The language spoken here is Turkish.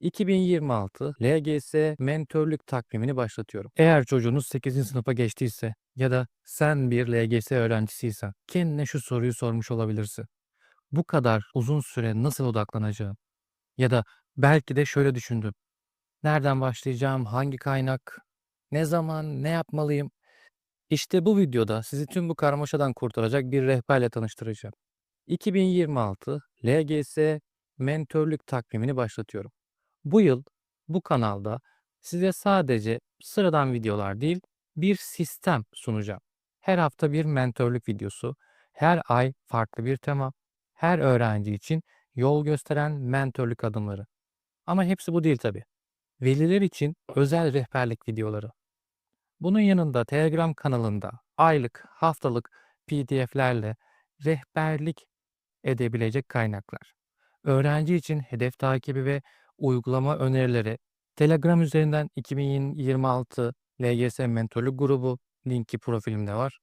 2026 LGS mentörlük takvimini başlatıyorum. Eğer çocuğunuz 8. sınıfa geçtiyse ya da sen bir LGS öğrencisiysen kendine şu soruyu sormuş olabilirsin. Bu kadar uzun süre nasıl odaklanacağım? Ya da belki de şöyle düşündüm. Nereden başlayacağım? Hangi kaynak? Ne zaman? Ne yapmalıyım? İşte bu videoda sizi tüm bu karmaşadan kurtaracak bir rehberle tanıştıracağım. 2026 LGS mentörlük takvimini başlatıyorum. Bu yıl bu kanalda size sadece sıradan videolar değil, bir sistem sunacağım. Her hafta bir mentörlük videosu, her ay farklı bir tema, her öğrenci için yol gösteren mentörlük adımları. Ama hepsi bu değil tabii. Veliler için özel rehberlik videoları. Bunun yanında Telegram kanalında aylık, haftalık PDF'lerle rehberlik edebilecek kaynaklar. Öğrenci için hedef takibi ve uygulama önerileri Telegram üzerinden 2026 LGS Mentorluk grubu linki profilimde var.